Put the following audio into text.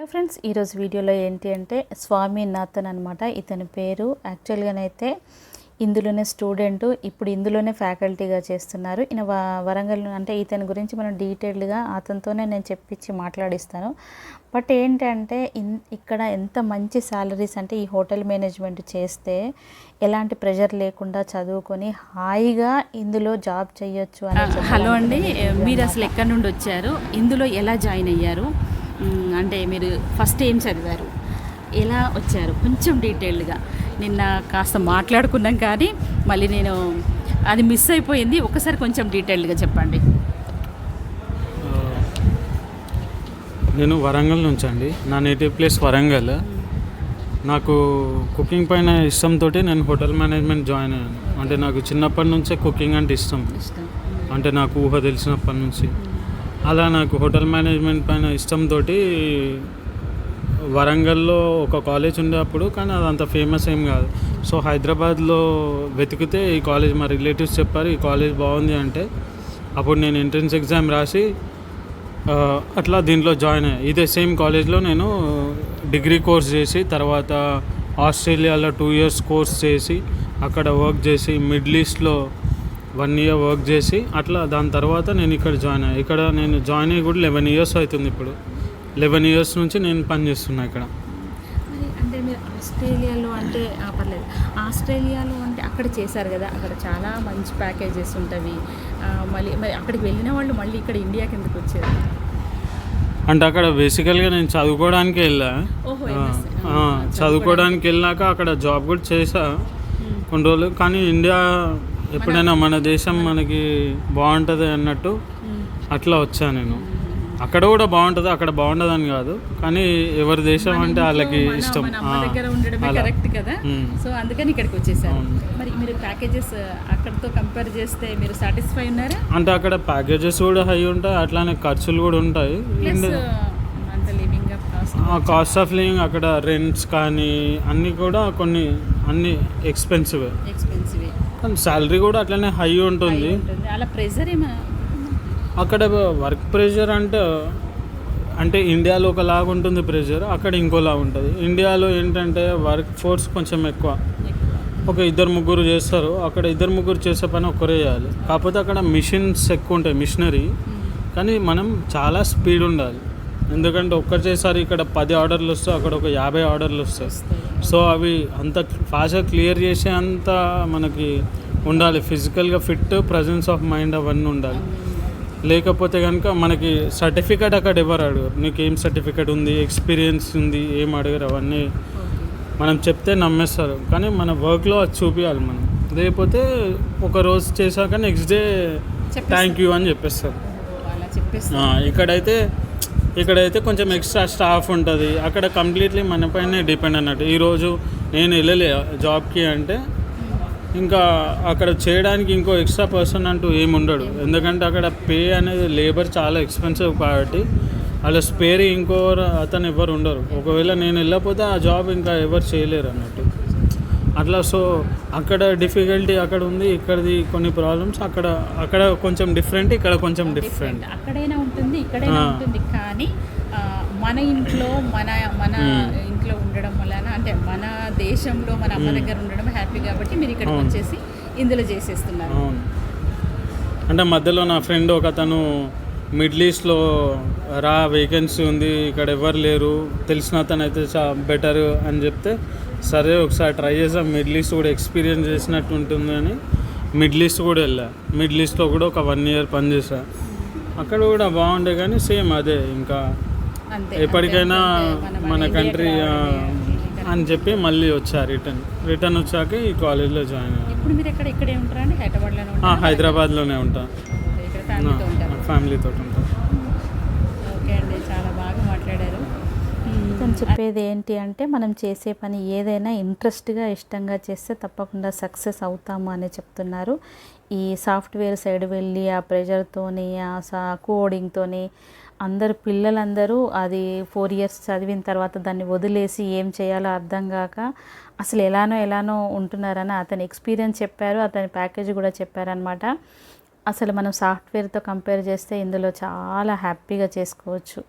Hello friends ఈరోజు వీడియోలో ఏంటి అంటే స్వామినాథన్ అనమాట ఇతని పేరు యాక్చువల్గానైతే ఇందులోనే స్టూడెంట్ ఇప్పుడు ఇందులోనే ఫ్యాకల్టీగా చేస్తున్నారు. ఈయన వ- వరంగల్ అంటే ఇతని గురించి మనం డీటెయిల్డ్గా అతనితోనే నేను చెప్పించి మాట్లాడిస్తాను. బట్ ఏంటంటే ఇన్ ఇక్కడ ఎంత మంచి శాలరీస్ అంటే ఈ హోటల్ మేనేజ్మెంట్ చేస్తే ఎలాంటి ప్రెషర్ లేకుండా చదువుకొని హాయిగా ఇందులో జాబ్ చేయొచ్చు అని హలో అండి. మీరు అసలు ఎక్కడి నుండి వచ్చారు? ఇందులో ఎలా జాయిన్ అయ్యారు? అంటే మీరు ఫస్ట్ ఏం చదివారు? ఎలా వచ్చారు? కొంచెం డీటెయిల్డ్గా. నిన్న కాస్త మాట్లాడుకున్నాం కానీ మళ్ళీ నేను అది మిస్ అయిపోయింది. ఒకసారి కొంచెం డీటెయిల్డ్గా చెప్పండి. నేను వరంగల్ నుంచి అండి. నా నేటివ్ ప్లేస్ వరంగల్. నాకు కుకింగ్ పైన ఇష్టంతో నేను హోటల్ మేనేజ్మెంట్ జాయిన్ అయ్యాను. అంటే నాకు చిన్నప్పటి నుంచే కుకింగ్ అంటే ఇష్టం. అంటే నాకు ఊహ తెలిసినప్పటి నుంచి. అలా నాకు హోటల్ మేనేజ్మెంట్ పైన ఇష్టంతో వరంగల్లో ఒక కాలేజ్ ఉండే అప్పుడు కానీ అది అంత ఫేమస్ ఏం కాదు. సో హైదరాబాద్లో వెతికితే ఈ కాలేజ్ మా రిలేటివ్స్ చెప్పారు ఈ కాలేజ్ బాగుంది అంటే అప్పుడు నేను ఎంట్రన్స్ ఎగ్జామ్ రాసి అట్లా దీంట్లో జాయిన్ అయ్యా. ఇదే సేమ్ కాలేజ్లో నేను డిగ్రీ కోర్స్ చేసి తర్వాత ఆస్ట్రేలియాలో టూ ఇయర్స్ కోర్స్ చేసి అక్కడ వర్క్ చేసి మిడిల్ ఈస్ట్లో వన్ ఇయర్ వర్క్ చేసి అట్లా దాని తర్వాత నేను ఇక్కడ జాయిన్ అయ్యా. ఇక్కడ నేను జాయిన్ అయ్యి కూడా లెవెన్ ఇయర్స్ అవుతుంది ఇప్పుడు. లెవెన్ ఇయర్స్ నుంచి నేను పని చేస్తున్నా ఇక్కడ. అంటే మీరు ఆస్ట్రేలియాలో అంటే పర్లేదు. ఆస్ట్రేలియాలో అంటే అక్కడ చేశారు కదా అక్కడ చాలా మంచి ప్యాకేజెస్ ఉంటవి. ఆ, మళ్ళీ మరి అక్కడికి వెళ్ళిన వాళ్ళు మళ్ళీ ఇక్కడ ఇండియాకి ఎందుకు వచ్చారు? అంటే అక్కడ బేసికల్గా నేను చదువుకోవడానికి వెళ్ళా. చదువుకోవడానికి. వెళ్ళాక అక్కడ జాబ్ కూడా చేసా కొన్ని రోజులు కానీ ఇండియా ఎప్పుడైనా మన దేశం మనకి బాగుంటుంది అన్నట్టు అట్లా వచ్చా నేను. అక్కడ కూడా బాగుంటుంది అక్కడ బాగుండదని కాదు. కానీ ఎవరి దేశం అంటే వాళ్ళకి ఇష్టం. దగ్గర ఉండడమే అలా. కరెక్ట్ కదా. మ్మ్. సో అందుకని ఇక్కడికి వచ్చేసారు. మరి మీరు ప్యాకేజెస్ అక్కడతో కంపేర్ చేస్తే మీరు సాటిస్ఫై ఉన్నారా? అంటే అక్కడ ప్యాకేజెస్ కూడా హై ఉంటాయి అట్లానే ఖర్చులు కూడా ఉంటాయి. కాస్ట్ ఆ కాస్ట్ ఆఫ్ లివింగ్ అక్కడ రెంట్స్ కానీ అన్నీ కూడా కొన్ని అన్ని ఎక్స్పెన్సివ్ ఎక్స్పెన్సివ్ శాలరీ కూడా అట్లనే హై ఉంటుంది. అలా ఏమైనా అక్కడ వర్క్ ప్రెషర్ అంటే అంటే ఇండియాలో ఒకలాగా ఉంటుంది ప్రెషర్ అక్కడ ఇంకోలా ఉంటుంది. ఇండియాలో ఏంటంటే వర్క్ ఫోర్స్ కొంచెం ఎక్కువ. ఒక ఇద్దరు ముగ్గురు చేస్తారు. అక్కడ ఇద్దరు ముగ్గురు చేసే పని ఒక్కరే చేయాలి. కాకపోతే అక్కడ మిషన్స్ ఎక్కువ ఉంటాయి మిషనరీ కానీ మనం చాలా స్పీడ్ ఉండాలి. ఎందుకంటే ఒక్కరు చేసారు ఇక్కడ పది ఆర్డర్లు వస్తాయి అక్కడ ఒక యాభై ఆర్డర్లు వస్తాయి. సో అవి అంత ఫాస్ట్గా క్లియర్ చేసే అంత మనకి ఉండాలి. ఫిజికల్గా ఫిట్ ప్రజెన్స్ ఆఫ్ మైండ్ అవన్నీ ఉండాలి. లేకపోతే కనుక మనకి సర్టిఫికేట్ అక్కడ ఎవరు అడగరు నీకు ఏం సర్టిఫికేట్ ఉంది ఎక్స్పీరియన్స్ ఉంది ఏం అడగరు అవన్నీ మనం చెప్తే నమ్మేస్తారు. కానీ మన వర్క్లో అది చూపించాలి మనం. లేకపోతే ఒక రోజు చేశాక నెక్స్ట్ డే థ్యాంక్ యూ అని చెప్పేస్తారు. ఇక్కడైతే ఇక్కడైతే కొంచెం ఎక్స్ట్రా స్టాఫ్ ఉంటుంది. అక్కడ కంప్లీట్లీ మన పైనే డిపెండ్ అన్నట్టు. ఈరోజు నేను వెళ్ళలే జాబ్కి అంటే ఇంకా అక్కడ చేయడానికి ఇంకో ఎక్స్ట్రా పర్సన్ అంటూ ఏమి ఉండడు. ఎందుకంటే అక్కడ పే అనేది లేబర్ చాలా ఎక్స్పెన్సివ్ కాబట్టి అలా స్పేర్ ఇంకో అతను ఎవరు ఉండరు. ఒకవేళ నేను వెళ్ళకపోతే ఆ జాబ్ ఇంకా ఎవరు చేయలేరు అన్నట్టు. అట్లా సో అక్కడ డిఫికల్టీ అక్కడ ఉంది ఇక్కడది కొన్ని ప్రాబ్లమ్స్ అక్కడ అక్కడ కొంచెం డిఫరెంట్ ఇక్కడ కొంచెం డిఫరెంట్ అక్కడైనా ఉంటుంది ఇక్కడైనా. ఉంటుంది కానీ మన ఇంట్లో మన మన. ఇంట్లో ఉండడం వలన అంటే మన దేశంలో మన అమ్మ దగ్గర ఉండడం హ్యాపీ కాబట్టి మీరు ఇక్కడికి అవును. వచ్చేసి ఇందులో చేసేస్తున్నారు అంటే మధ్యలో నా ఫ్రెండ్ ఒక అతను మిడిల్ ఈస్ట్లో రా వేకెన్సీ ఉంది ఇక్కడ ఎవరు లేరు తెలిసిన అతను అయితే చా బెటర్ అని చెప్తే సరే ఒకసారి ట్రై చేసాం మిడిల్ ఈస్ట్ కూడా ఎక్స్పీరియన్స్ చేసినట్టు ఉంటుంది అని. మిడిల్ ఈస్ట్ కూడా వెళ్ళా. మిడిల్ ఈస్ట్లో కూడా ఒక వన్ ఇయర్ పనిచేసా అక్కడ కూడా బాగుండే కానీ సేమ్ అదే ఇంకా. ఎప్పటికైనా. మన కంట్రీ. అని చెప్పి మళ్ళీ వచ్చా రిటర్న్ రిటర్న్ వచ్చాక ఈ కాలేజ్లో జాయిన్ అయ్యాను హైదరాబాద్లోనే ఆ, ఫ్యామిలీతో ఉంటారు ఫ్యామిలీతో ఉంటా. ఓకే అండి చాలా బాగా మాట్లాడారు. తను చెప్పేది ఏంటి అంటే మనం చేసే పని ఏదైనా ఇంట్రెస్ట్గా ఇష్టంగా చేస్తే తప్పకుండా సక్సెస్ అవుతాము అని చెప్తున్నారు. ఈ సాఫ్ట్వేర్ సైడ్ వెళ్ళి ఆ ప్రెషర్తోని ఆ సా కోడింగ్తోని అందరు పిల్లలందరూ అది ఫోర్ ఇయర్స్ చదివిన తర్వాత దాన్ని వదిలేసి ఏం చేయాలో అర్థం కాక అసలు ఎలానో ఎలానో ఉంటున్నారని అతని ఎక్స్పీరియన్స్ చెప్పారు అతని ప్యాకేజ్ కూడా చెప్పారనమాట అసలు మనం సాఫ్ట్వేర్తో కంపేర్ చేస్తే ఇందులో చాలా హ్యాపీగా చేసుకోవచ్చు.